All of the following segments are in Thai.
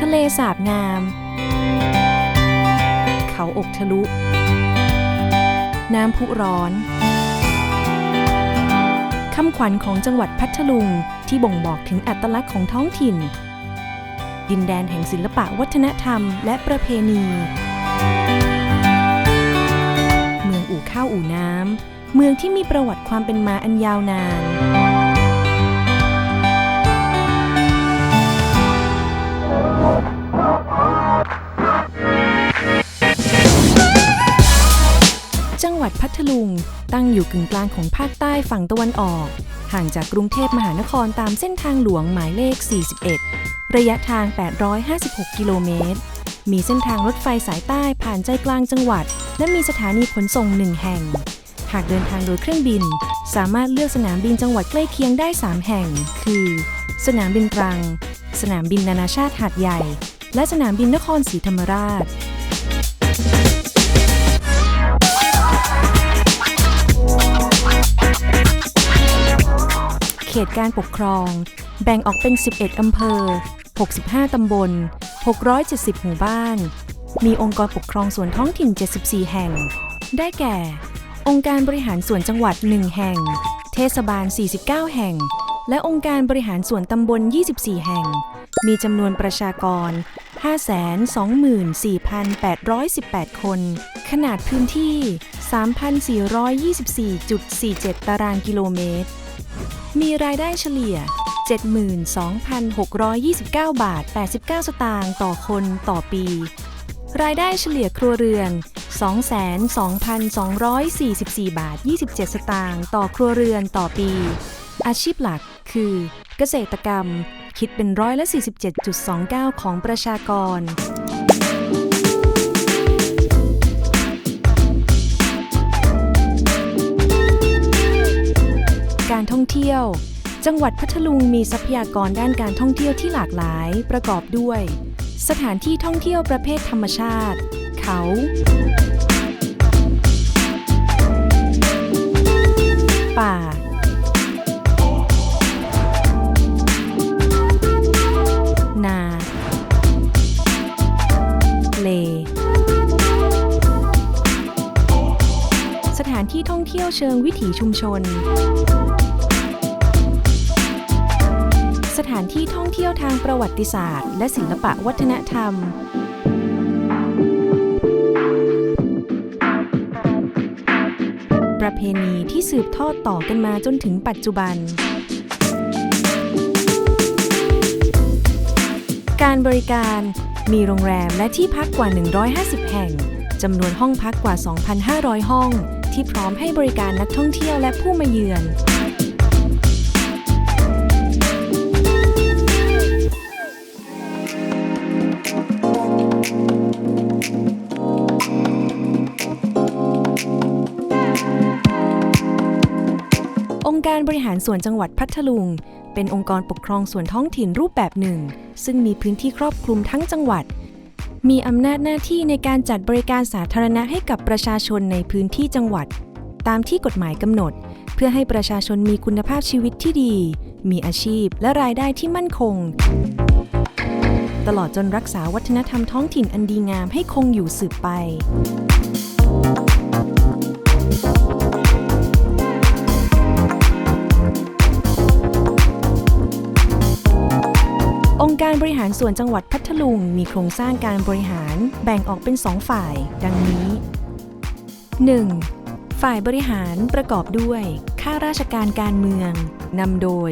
ทะเลสาบงาม เขาอกทะลุ น้ำพุร้อนคำขวัญของจังหวัดพัทลุงที่บ่งบอกถึงอัตลักษณ์ของท้องถิ่น ดินแดนแห่งศิลปะวัฒนธรรมและประเพณี เมืองอู่ข้าวอู่น้ำ เมืองที่มีประวัติความเป็นมาอันยาวนาน ดุง ตั้งอยู่กึ่งกลางของภาคใต้ฝั่งตะวันออก ห่างจากกรุงเทพมหานครตามเส้นทางหลวงหมายเลข 41 ระยะทาง 856 กิโลเมตร มีเส้นทางรถไฟสายใต้ผ่านใจกลางจังหวัด และมีสถานีขนส่งหนึ่งแห่ง หากเดินทางโดยเครื่องบิน สามารถเลือกสนามบินจังหวัดใกล้เคียงได้ 3 แห่ง คือ สนามบินตรัง สนามบินนานาชาติหาดใหญ่ และสนามบินนครศรีธรรมราช เขตการปกครอง แบ่งออกเป็น 11 อำเภอ 65 ตำบล 670 หมู่บ้าน มีองค์กรปกครองส่วนท้องถิ่น 74 แห่ง ได้แก่ องค์การบริหารส่วนจังหวัด 1 แห่ง เทศบาล 49 แห่ง และองค์การบริหารส่วนตำบล 24 แห่ง มีจำนวนประชากร 524,818 คน ขนาดพื้นที่ 3,424.47 ตารางกิโลเมตร มีรายได้เฉลี่ย 72,629 บาท 89 สตางค์ต่อคนต่อปี รายได้เฉลี่ยครัวเรือน 22,244 บาท 27 สตางค์ต่อครัวเรือนต่อปี อาชีพหลักคือ เกษตรกรรม คิดเป็นร้อยละ47.29 ของประชากร การท่องเที่ยว จังหวัดพัทลุงมีทรัพยากรด้านการท่องเที่ยวที่หลากหลายประกอบด้วย สถานที่ท่องเที่ยวประเภทธรรมชาติ เขา ชิงวิถีชุมชน สถานที่ท่องเที่ยวทางประวัติศาสตร์ และศิลปะวัฒนธรรม ประเพณีที่สืบทอดต่อกันมาจนถึงปัจจุบันการบริการมีโรงแรมและที่พักกว่า 150 แห่ง จำนวนห้องพักกว่า 2,500 ห้อง ที่พร้อมให้บริการนักท่องเที่ยวและผู้มาเยือนองค์การบริหารส่วนจังหวัดพัทลุง เป็นองค์กรปกครองส่วนท้องถิ่นรูปแบบหนึ่ง ซึ่งมีพื้นที่ครอบคลุมทั้งจังหวัด มีอำนาจหน้าที่ในการจัดบริการสาธารณะให้กับประชาชนในพื้นที่จังหวัด ตามที่กฎหมายกำหนด เพื่อให้ประชาชนมีคุณภาพชีวิตที่ดี มีอาชีพและรายได้ที่มั่นคง ตลอดจนรักษาวัฒนธรรมท้องถิ่นอันดีงามให้คงอยู่สืบไป การบริหารส่วนจังหวัดพัทลุง มีโครงสร้างการบริหารแบ่งออกเป็น 2 ฝ่าย ดังนี้ 1. ฝ่ายบริหารประกอบด้วย ข้าราชการการเมืองนำโดย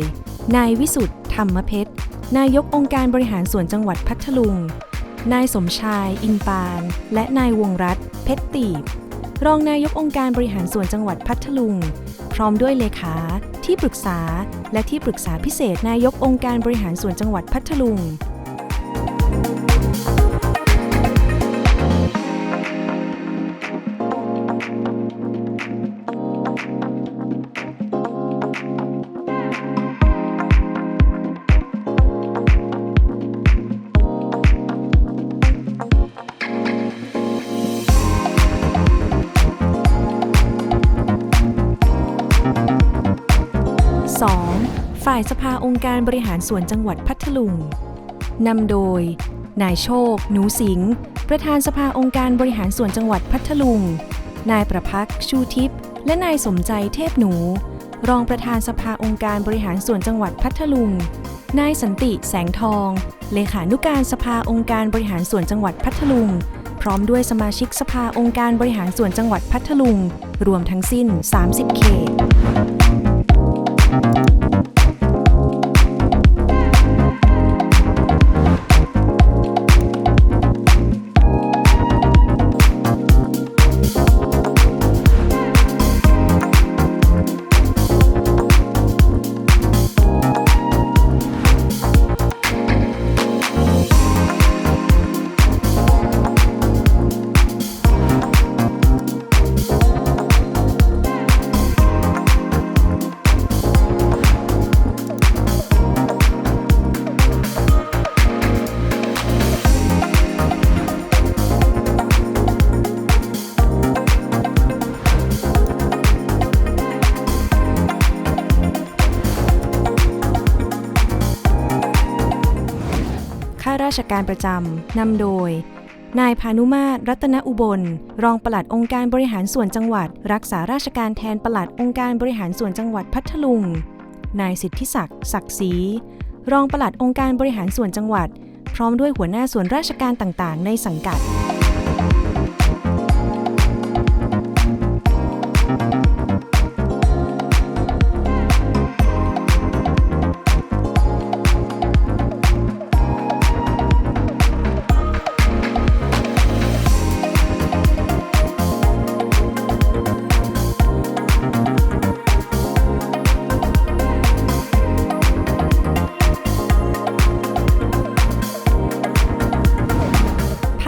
นายวิสุทธ์ธรรมเพชรนายกองค์การบริหารส่วนจังหวัดพัทลุง นายสมชาย อินปาน และนายวงรัตน์เพชรตีบ รองนายกองค์การบริหารส่วนจังหวัดพัทลุง พร้อมด้วยเลขา ที่ปรึกษา และที่ปรึกษาพิเศษนายกองค์การบริหารส่วนจังหวัดพัทลุงายสภาองค์การบริหารส่วนจังหวัดพัทลุงนำโดย นายโชค หนูสิงห์ประธานสภาองค์การบริหารส่วนจังหวัดพัทลุง นายประพักษ์ชูทิพย์และนายสมใจเทพหนู รองประธานสภาองค์การบริหารส่วนจังหวัดพัทลุง นายสันติแสงทอง เลขานุการสภาองค์การบริหารส่วนจังหวัดพัทลุง พร้อมด้วยสมาชิกสภาองค์การบริหารส่วนจังหวัดพัทลุง รวมทั้งสิ้น 30 เขต ราชการประจำนำโดย นายพานุมาตรรัตนอุบล รองปลัดองค์การบริหารส่วนจังหวัด รักษาราชการแทนปลัดองค์การบริหารส่วนจังหวัดพัทลุง นายสิทธิศักดิ์ศักดิ์ศรีรองปลัดองค์การบริหารส่วนจังหวัด พร้อมด้วยหัวหน้าส่วนราชการต่างๆ ในสังกัด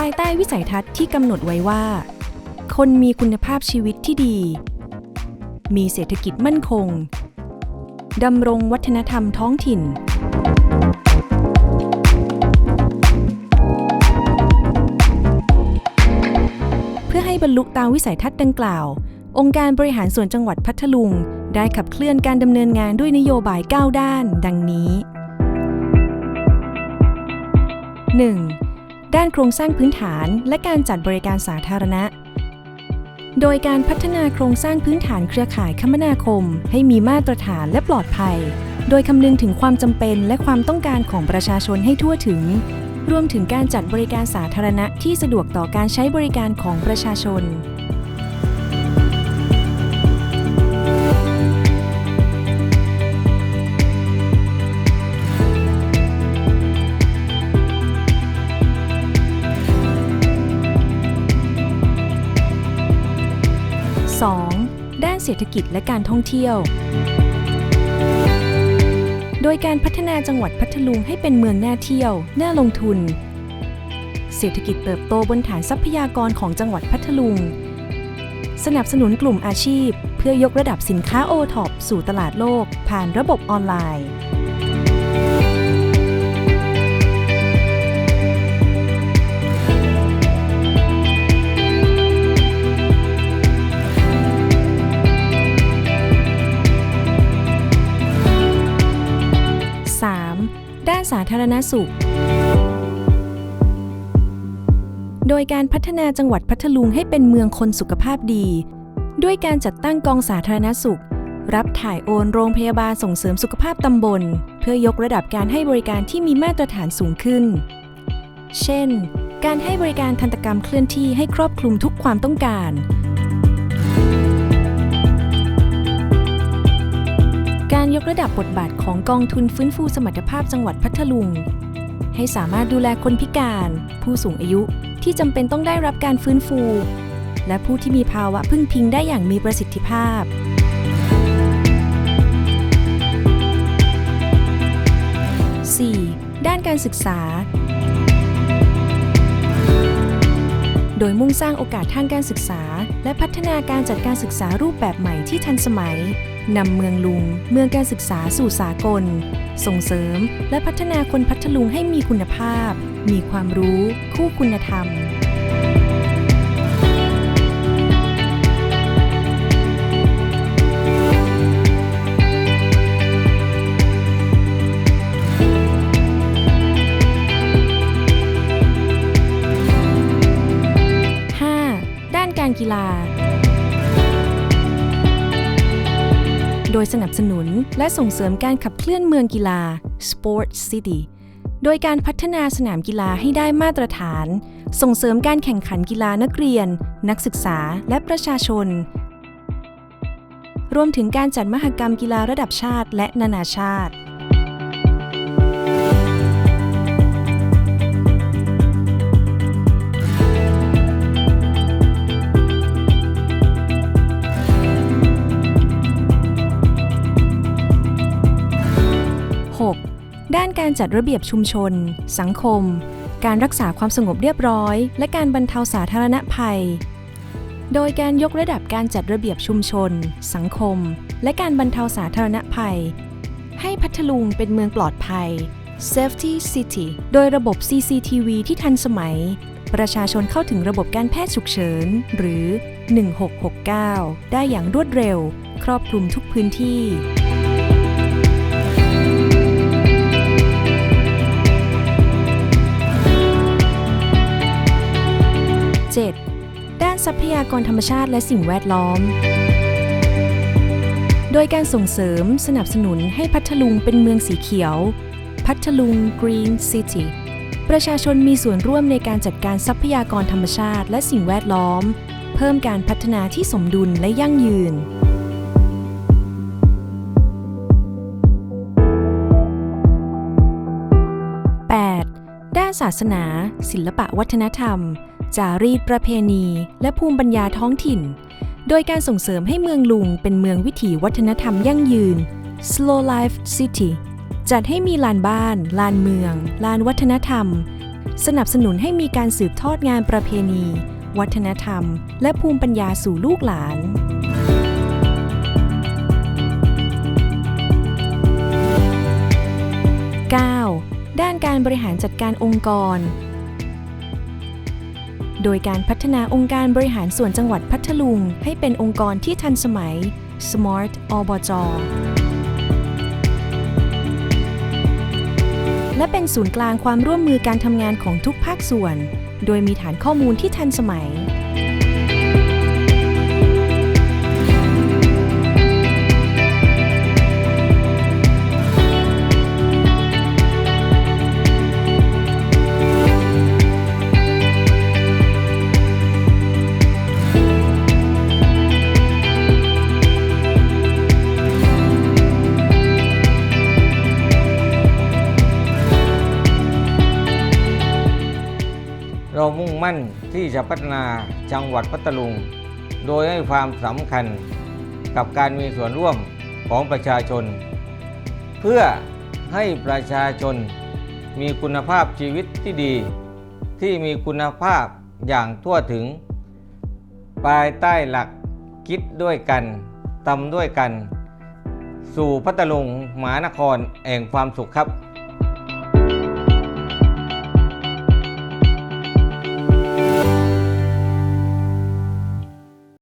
ายใต้วิสัยทัศน์ที่กำหนดไว้ว่า คนมีคุณภาพชีวิตที่ดี มีเศรษฐกิจมั่นคงดำรงวัฒนธรรมท้องถิ่น เพื่อให้บรรลุตามวิสัยทัศน์ดังกล่าว องค์การบริหารส่วนจังหวัดพัทลุง ได้ขับเคลื่อนการดำเนินงานด้วยนโยบาย 9 ด้าน ดังนี้ 1. ด้านโครงสร้างพื้นฐานและการจัดบริการสาธารณะ โดยการพัฒนาโครงสร้างพื้นฐานเครือข่ายคมนาคม ให้มีมาตรฐานและปลอดภัย โดยคำนึงถึงความจำเป็นและความต้องการของประชาชนให้ทั่วถึง รวมถึงการจัดบริการสาธารณะที่สะดวกต่อการใช้บริการของประชาชน เศรษฐกิจและการท่องเที่ยว โดยการพัฒนาจังหวัดพัทลุงให้เป็นเมืองน่าเที่ยว น่าลงทุน เศรษฐกิจเติบโตบนฐานทรัพยากรของจังหวัดพัทลุง สนับสนุนกลุ่มอาชีพ เพื่อยกระดับสินค้าโอท็อปสู่ตลาดโลก ผ่านระบบออนไลน์านสาธารณสุข โดยการพัฒนาจังหวัดพัทลุงให้เป็นเมืองคนสุขภาพดี ด้วยการจัดตั้งกองสาธารณสุข รับถ่ายโอนโรงพยาบาลส่งเสริมสุขภาพตำบล เพื่อยกระดับการให้บริการที่มีมาตรฐานสูงขึ้น เช่น การให้บริการทันตกรรมเคลื่อนที่ให้ครอบคลุมทุกความต้องการ การยกระดับบทบาทของกองทุนฟื้นฟูสมรรถภาพจังหวัดพัทลุง ให้สามารถดูแลคนพิการ ผู้สูงอายุที่จำเป็นต้องได้รับการฟื้นฟู และผู้ที่มีภาวะพึ่งพิงได้อย่างมีประสิทธิภาพ 4. ด้านการศึกษา โดยมุ่งสร้างโอกาสทางการศึกษา และพัฒนาการจัดการศึกษารูปแบบใหม่ที่ทันสมัย นำเมืองลุง เมืองการศึกษาสู่สากล ส่งเสริมและพัฒนาคนพัทลุงให้มีคุณภาพ มีความรู้ คู่คุณธรรม 5. ด้านการกีฬา โดยสนับสนุนและส่งเสริมการขับเคลื่อนเมืองกีฬา Sport City โดยการพัฒนาสนามกีฬาให้ได้มาตรฐาน ส่งเสริมการแข่งขันกีฬานักเรียน นักศึกษาและประชาชน รวมถึงการจัดมหกรรมกีฬาระดับชาติและนานาชาติ การจัดระเบียบชุมชน สังคม การรักษาความสงบเรียบร้อย และการบรรเทาสาธารณภัย โดยการยกระดับการจัดระเบียบชุมชน สังคม และการบรรเทาสาธารณภัย ให้พัทลุงเป็นเมืองปลอดภัย Safety City โดยระบบ CCTV ที่ทันสมัย ประชาชนเข้าถึงระบบการแพทย์ฉุกเฉิน หรือ 1669 ได้อย่างรวดเร็ว ครอบคลุมทุกพื้นที่ 7. ด้านทรัพยากรธรรมชาติและสิ่งแวดล้อม โดยการส่งเสริมสนับสนุนให้พัทลุงเป็นเมืองสีเขียว พัทลุง Green City ประชาชนมีส่วนร่วมในการจัดการทรัพยากรธรรมชาติและสิ่งแวดล้อม เพิ่มการพัฒนาที่สมดุลและยั่งยืน 8. ด้านศาสนา ศิลปะวัฒนธรรม จารีตประเพณี และภูมิปัญญาท้องถิ่น โดยการส่งเสริมให้เมืองลุงเป็นเมืองวิถีวัฒนธรรมยั่งยืน Slow Life City จัดให้มีลานบ้าน ลานเมือง ลานวัฒนธรรม สนับสนุนให้มีการสืบทอดงานประเพณี วัฒนธรรม และภูมิปัญญาสู่ลูกหลาน 9. ด้านการบริหารจัดการองค์กร โดยการพัฒนาองค์การบริหารส่วนจังหวัดพัทลุง ให้เป็นองค์กรที่ทันสมัย Smart อบจและเป็นศูนย์กลางความร่วมมือการทำงานของทุกภาคส่วน โดยมีฐานข้อมูลที่ทันสมัย ที่จะพัฒนาจังหวัดพัทลุง โดยให้ความสำคัญกับการมีส่วนร่วมของประชาชน เพื่อให้ประชาชนมีคุณภาพชีวิตที่ดี ที่มีคุณภาพอย่างทั่วถึง ภายใต้หลักคิดด้วยกันทำด้วยกัน สู่พัทลุงมหานครแห่งความสุขครับ